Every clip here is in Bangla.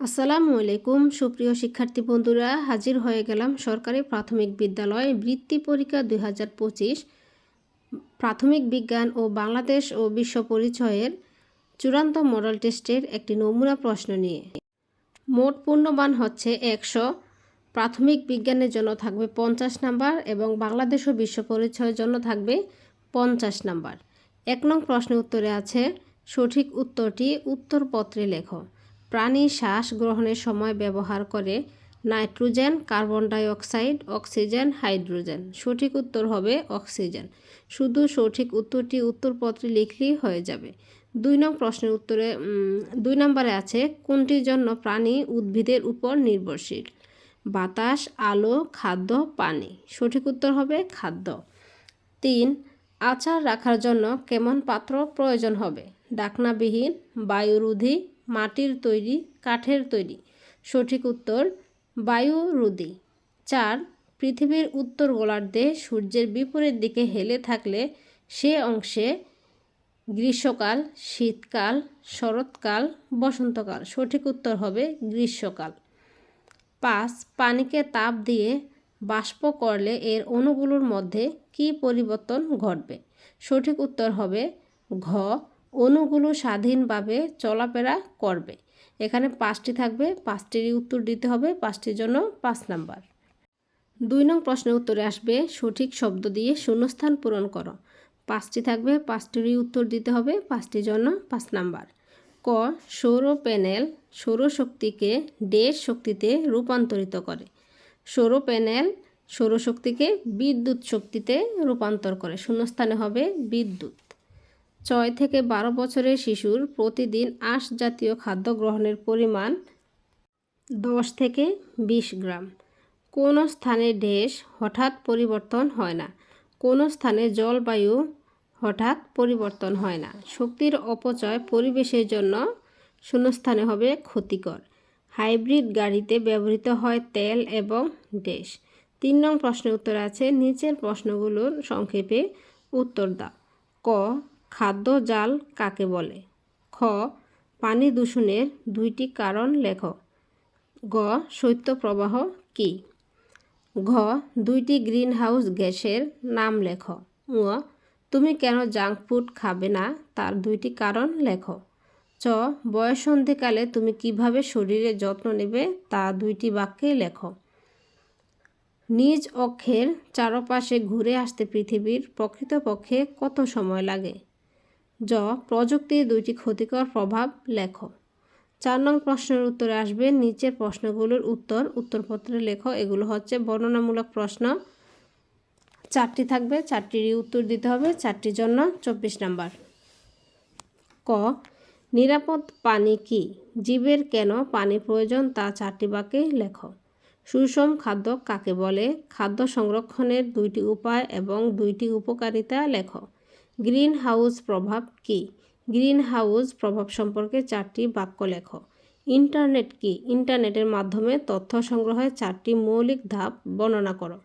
আসসালামু আলাইকুম, সুপ্রিয় শিক্ষার্থী বন্ধুরা, হাজির হয়ে গেলাম সরকারি প্রাথমিক বিদ্যালয় বৃত্তি পরীক্ষা দু হাজার পঁচিশ। প্রাথমিক বিজ্ঞান ও বাংলাদেশ ও বিশ্ব পরিচয়ের চূড়ান্ত মডেল টেস্টের একটি নমুনা প্রশ্ন নিয়ে। মোট পূর্ণমান হচ্ছে একশো। প্রাথমিক বিজ্ঞানের জন্য থাকবে পঞ্চাশ নাম্বার এবং বাংলাদেশ ও বিশ্ব পরিচয়ের জন্য থাকবে পঞ্চাশ নাম্বার। এক নং প্রশ্নের উত্তরে আছে, সঠিক উত্তরটি উত্তরপত্রে লেখো। প্রাণী শ্বাস গ্রহণের সময় ব্যবহার করে nitrogen, carbon dioxide oxygen, hydrogen. সঠিক উত্তর হবে অক্সিজেন। শুধু সঠিক উত্তরটি উত্তরপত্রে লিখলেই হয়ে যাবে। দুই নং প্রশ্নের উত্তরে দুই নম্বরে আছে, কোনটির জন্য প্রাণী উদ্ভিদের উপর নির্ভরশীল? বাতাস, আলো, খাদ্য, পানি। সঠিক উত্তর হবে খাদ্য। তিন, আচার রাখার জন্য কেমন পাত্র প্রয়োজন হবে? ডাকনাবিহীন, বায়ুরোধী মাটির তৈরি, কাঠের তৈরি। সঠিক উত্তর বায়ুরোধী চার, পৃথিবীর উত্তর গোলার্ধে সূর্যের বিপরীত দিকে হেলে থাকলে সে অংশে গ্রীষ্মকাল, শীতকাল, শরৎকাল, বসন্তকাল। সঠিক উত্তর হবে গ্রীষ্মকাল। পাঁচ, পানিকে তাপ দিয়ে বাষ্প করলে এর অণুগুলোর মধ্যে কি পরিবর্তন ঘটবে? সঠিক উত্তর হবে ঘ অণুগুলো স্বাধীনভাবে চলাফেরা করবে। এখানে পাঁচটি থাকবে, পাঁচটিরই উত্তর দিতে হবে, পাঁচটির জন্য পাঁচ নাম্বার। দুই নং প্রশ্নের উত্তরে আসবে, সঠিক শব্দ দিয়ে শূন্যস্থান পূরণ করো। পাঁচটি থাকবে, পাঁচটিরই উত্তর দিতে হবে, পাঁচটির জন্য পাঁচ নাম্বার। ক, সৌর প্যানেল সৌরশক্তিকে ডেশ শক্তিতে রূপান্তরিত করে। সৌর প্যানেল সৌরশক্তিকে বিদ্যুৎ শক্তিতে রূপান্তর করে। শূন্যস্থানে হবে বিদ্যুৎ। ছয় থেকে বারো বছরের শিশুর প্রতিদিন আঁশ জাতীয় খাদ্য গ্রহণের পরিমাণ দশ থেকে বিশ গ্রাম। কোনো স্থানে ডেশ হঠাৎ পরিবর্তন হয় না? কোনো স্থানে জলবায়ু হঠাৎ পরিবর্তন হয় না? শক্তির অপচয় পরিবেশের জন্য শূন্যস্থানে হবে ক্ষতিকর। হাইব্রিড গাড়িতে ব্যবহৃত হয় তেল এবং ডেশ তিন নং প্রশ্নের উত্তর আছে। নিচের প্রশ্নগুলোর সংক্ষেপে উত্তর দাও। ক খাদ্য জাল কাকে বলে? খ. পানি দূষণের দুইটি কারণ লেখ। গ. শৈত্যপ্রবাহ কী? ঘ. দুইটি গ্রিন হাউস গ্যাসের নাম লেখ। তুমি কেন জাঙ্ক ফুড খাবে না? তার দুইটি কারণ লেখ। চ. বয়সন্ধিকালে তুমি কীভাবে শরীরের যত্ন নেবে? তা দুইটি বাক্যে লেখ। নিজ অক্ষের চারপাশে ঘুরে আসতে পৃথিবীর প্রকৃতপক্ষে কত সময় লাগে? জ, প্রযুক্তির দুইটি ক্ষতিকর প্রভাব লেখ চার নং প্রশ্নের উত্তরে আসবে, নিচের প্রশ্নগুলোর উত্তর উত্তরপত্রে লেখ এগুলো হচ্ছে বর্ণনামূলক প্রশ্ন। চারটি থাকবে, চারটিরই উত্তর দিতে হবে, চারটির জন্য চব্বিশ নাম্বার। ক, নিরাপদ পানি কি? জীবের কেন পানি প্রয়োজন তা চারটি বাক্যে লেখ সুষম খাদ্য কাকে বলে? খাদ্য সংরক্ষণের দুইটি উপায় এবং দুইটি উপকারিতা লেখ গ্রিন হাউস প্রভাব কি? গ্রিন হাউস প্রভাব সম্পর্কে চারটি বাক্য লেখ। ইন্টারনেট কি? ইন্টারনেটের মাধ্যমে তথ্য সংগ্রহের চারটি মৌলিক ধাপ বর্ণনা করো।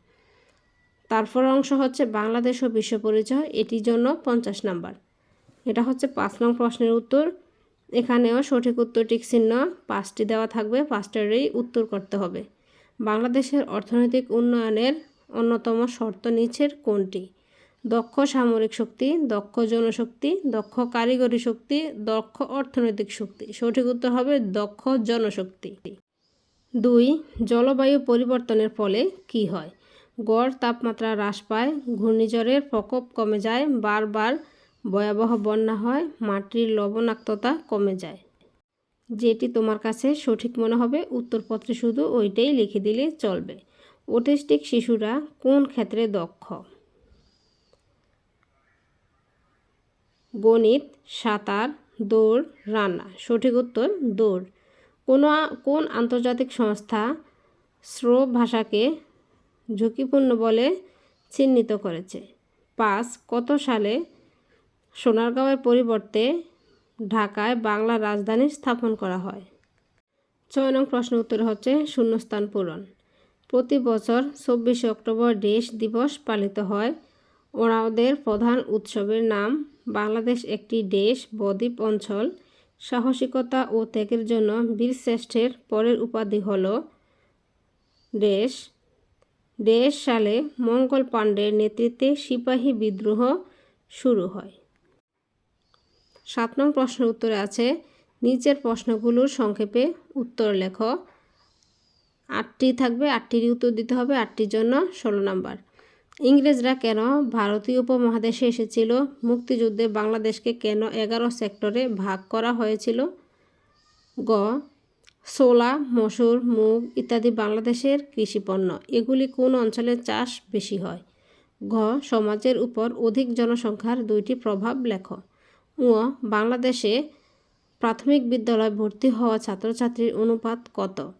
তারপর অংশ হচ্ছে বাংলাদেশ ও বিশ্ব পরিচয়, এটির জন্য পঞ্চাশ নাম্বার। এটা হচ্ছে পাঁচ নং প্রশ্নের উত্তর। এখানেও সঠিক উত্তর চিহ্ন পাঁচটি দেওয়া থাকবে, পাঁচটারই উত্তর করতে হবে। বাংলাদেশের অর্থনৈতিক উন্নয়নের অন্যতম শর্ত নিচের কোনটি? দক্ষ সামরিক শক্তি, দক্ষ জনশক্তি, দক্ষ কারিগরি শক্তি, দক্ষ অর্থনৈতিক শক্তি। সঠিক উত্তর হবে দক্ষ জনশক্তি। দুই, জলবায়ু পরিবর্তনের ফলে কি হয়? গড় তাপমাত্রা হ্রাস পায়, ঘূর্ণিঝড়ের প্রকোপ কমে যায়, বারবার ভয়াবহ বন্যা হয়, মাটির লবণাক্ততা কমে যায়। যেটি তোমার কাছে সঠিক মনে হবে, উত্তরপত্রে শুধু ওইটাই লিখে দিলে চলবে। ওটিস্টিক শিশুরা কোন ক্ষেত্রে দক্ষ? গণিত, সাঁতার, দৌড়, রান্না। সঠিক উত্তর, দৌড়। কোনো কোন আন্তর্জাতিক সংস্থা স্রো ভাষাকে ঝুঁকিপূর্ণ বলে চিহ্নিত করেছে? পাঁচ, কত সালে সোনারগাঁওয়ের পরিবর্তে ঢাকায় বাংলা রাজধানী স্থাপন করা হয়? ছয় নং প্রশ্ন উত্তর হচ্ছে শূন্যস্থান পূরণ। প্রতি বছর চব্বিশে অক্টোবর দেশ দিবস পালিত হয়। ওরাওদের প্রধান উৎসবের নাম বাংলাদেশ একটি দেশ, বদ্বীপ অঞ্চল। সাহসিকতা ও ত্যাগের জন্য বীরশ্রেষ্ঠের পরের উপাধি হল দেশ। দেশ সালে মঙ্গল পাণ্ডের নেতৃত্বে সিপাহী বিদ্রোহ শুরু হয়। সাত নং প্রশ্নের উত্তরে আছে, নিচের প্রশ্নগুলোর সংক্ষেপে উত্তর লেখ। আটটি থাকবে, আটটির উত্তর দিতে হবে, আটটির জন্য ষোলো নাম্বার। ইংরেজরা কেন ভারতীয় উপমহাদেশে এসেছিল? মুক্তিযুদ্ধে বাংলাদেশকে কেন এগারো সেক্টরে ভাগ করা হয়েছিল? গ. সোলা মসুর, মুগ ইত্যাদি বাংলাদেশের কৃষিপণ্য। এগুলি কোন অঞ্চলে চাষ বেশি হয়? ঘ. সমাজের উপর অধিক জনসংখ্যার দুইটি প্রভাব লেখ। ও বাংলাদেশে প্রাথমিক বিদ্যালয় ভর্তি হওয়া ছাত্রছাত্রীর অনুপাত কত?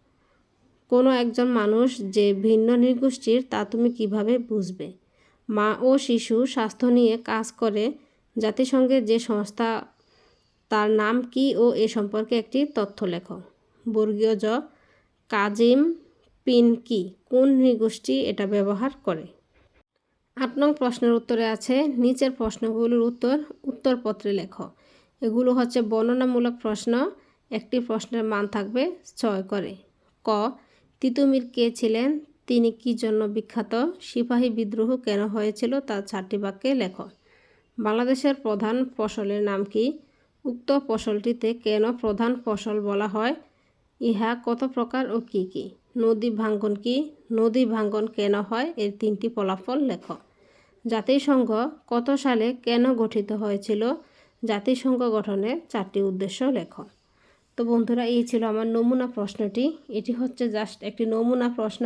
কোনো একজন মানুষ যে ভিন্ন নৃগোষ্ঠীর তা তুমি কীভাবে বুঝবে? মা ও শিশু স্বাস্থ্য নিয়ে কাজ করে। জাতিসংঘের যে সংস্থা, তার নাম কি ও এ সম্পর্কে একটি তথ্য লেখ। বর্গীয় জ, কাজিম পিন কি? কোন নৃগোষ্ঠী এটা ব্যবহার করে? আট নং প্রশ্নের উত্তরে আছে, নিচের প্রশ্নগুলোর উত্তর, উত্তরপত্রে লেখ। এগুলো হচ্ছে বর্ণনামূলক প্রশ্ন। একটি প্রশ্নের মান থাকবে ছয় করে। ক তিতুমির কে ছিলেন। তিনি কি জন্য বিখ্যাত? সিপাহী বিদ্রোহ কেন হয়েছিল? তার চারটি বাক্যে লেখ। বাংলাদেশের প্রধান ফসলের নাম কি? উক্ত ফসলটিতে কেন প্রধান ফসল বলা হয়? ইহা কত প্রকার ও কি কি? নদী ভাঙ্গন কি? নদী ভাঙ্গন কেন হয়? এর তিনটি ফলাফল লেখ। জাতিসংঘ কত সালে কেন গঠিত হয়েছিল? জাতিসংঘ গঠনের চারটি উদ্দেশ্য লেখ। তো বন্ধুরা, এই ছিল আমার নমুনা প্রশ্নটি। এটি হচ্ছে জাস্ট একটি নমুনা প্রশ্ন।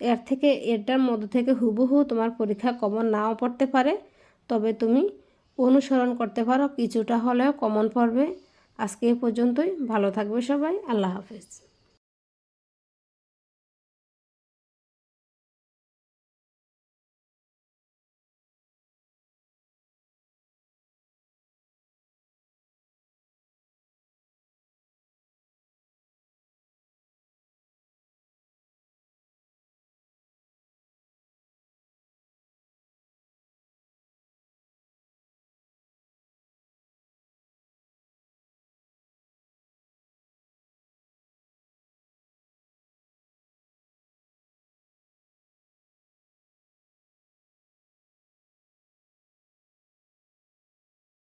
এর থেকে এটার মধ্য থেকে হুবহু তোমার পরীক্ষা কমন নাও পড়তে পারে, তবে তুমি অনুসরণ করতে পারো, কিছুটা হলেও কমন পড়বে। আজকে এ পর্যন্তই। ভালো থাকবে সবাই। আল্লাহ হাফেজ।